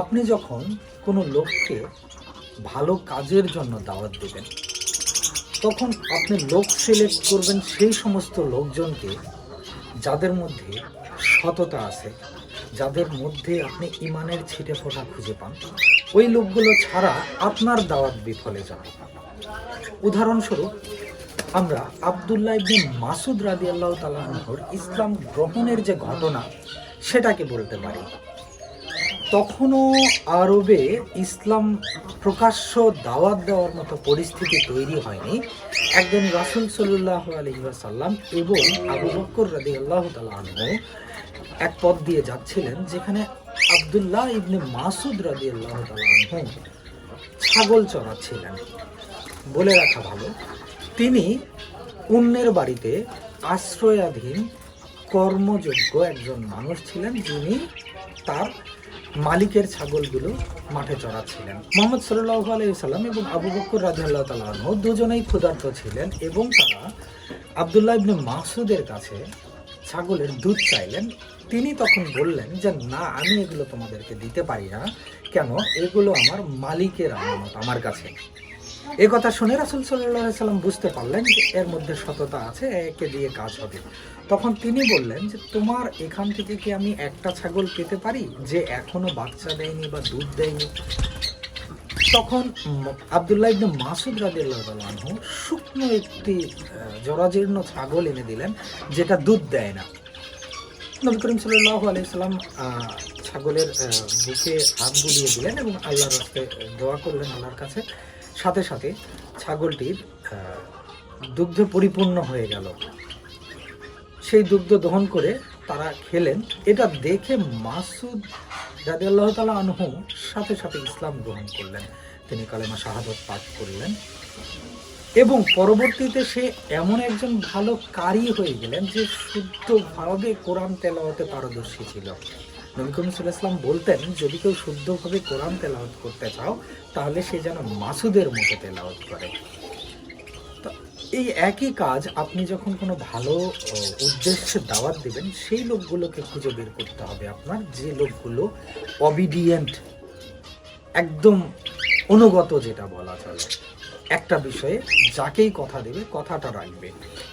আপনি যখন কোনো লোককে ভালো কাজের জন্য দাওয়াত দেবেন, তখন আপনি লোক সিলেক্ট করবেন সেই সমস্ত লোকজনকে যাদের মধ্যে সততা আছে, যাদের মধ্যে আপনি ইমানের ছিটে ফোটা খুঁজে পান। ওই লোকগুলো ছাড়া আপনার দাওয়াত বিফলে যাবে উদাহরণস্বরূপ, আমরা আবদুল্লাহ ইবনে মাসুদ রাদি আল্লাহ তালাহর ইসলাম গ্রহণের যে ঘটনা, সেটাকে বলতে পারি। তখনও আরবে ইসলাম প্রকাশ্য দাওয়াত দেওয়ার মতো পরিস্থিতি তৈরি হয়নি। একজন রাসুল সাল্লাহ আলহিসাল্লাম এবং আবু বক্কর রাদি আল্লাহ তালাহ এক পথ দিয়ে যাচ্ছিলেন, যেখানে আবদুল্লাহ ইবনে মাসুদ রাদি আল্লাহ তালাহ ছাগল চড়াচ্ছিলেন। বলে রাখা ভালো, তিনি অন্যের বাড়িতে আশ্রয়াধীন, কর্মযোগ্য একজন মানুষ ছিলেন যিনি তার মালিকের ছাগলগুলো মাঠে চড়াচ্ছিলেন। মোহাম্মদ সাল্লাহ আলাইসাল্লাম এবং আবু বকর রাজিয়াল্লাহ তালাহ দুজনেই ক্ষুধার্ত ছিলেন এবং তারা আবদুল্লাহ ইবনে মাসুদের কাছে ছাগলের দুধ চাইলেন। তিনি তখন বললেন যে, না, আমি এগুলো তোমাদেরকে দিতে পারি না। কেন? এগুলো আমার মালিকের আমানত, আমার কাছে। এ কথা শুনে রাসুল সাল্লাহ সাল্লাম বুঝতে পারলেন যে এর মধ্যে সততা আছে একে দিয়ে কাজ হবে। তখন তিনি বললেন যে তোমার এখান থেকে কি আমি একটা ছাগল পেতে পারি যে এখনও বাচ্চা দেয়নি বা দুধ দেয়নি? তখন আবদুল্লাহ ইবনে মাসুদ আনহু শুকনো একটি জরাজীর্ণ ছাগল এনে দিলেন যেটা দুধ দেয় না। নবী করিম সাল্লাল্লাহু আলাইহি সাল্লাম আহ, ছাগলের বুকে হাত বুলিয়ে দিলেন এবং আল্লাহর রাস্তায় দোয়া করলেন আল্লাহর কাছে। সাথে সাথে ছাগলটির দুগ্ধ পরিপূর্ণ হয়ে গেল। সেই দুগ্ধ দহন করে তারা খেলেন। এটা দেখে মাসুদ রাজি আল্লাহ তালা আনহু সাথে সাথে ইসলাম গ্রহণ করলেন। তিনি কালেমা শাহাদত পাঠ করলেন এবং পরবর্তীতে সে এমন একজন ভালো কারি হয়ে গেলেন যে শুদ্ধভাবে কোরআন তেলাওয়াতে পারদর্শী ছিল। নবী করিম বলতেন, যদি কেউ শুদ্ধভাবে কোরআন তেলাওয়াত করতে চাও, তাহলে সে যেন মাসুদের মতো তেলাওয়াত করে। তো এই একই কাজ আপনি যখন কোনো ভালো উদ্দেশ্যে দাওয়াত দিবেন, সেই লোকগুলোকে খুঁজে বের করতে হবে আপনার। যে লোকগুলো অবিডিয়েন্ট একদম অনুগত যেটা বলা চলে। একটা বিষয়ে যাকেই কথা দেবে, কথাটা রাখবে।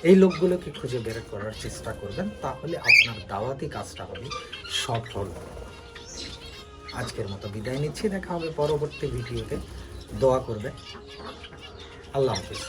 এই লোকগুলোকে খুঁজে বের করার চেষ্টা করবেন, তাহলে আপনার দাওয়াতি কাজটা হবে সফল। আজকের মতো বিদায় নিচ্ছি, দেখা হবে পরবর্তী ভিডিওতে। দোয়া করবে আল্লাহ হাফিজ।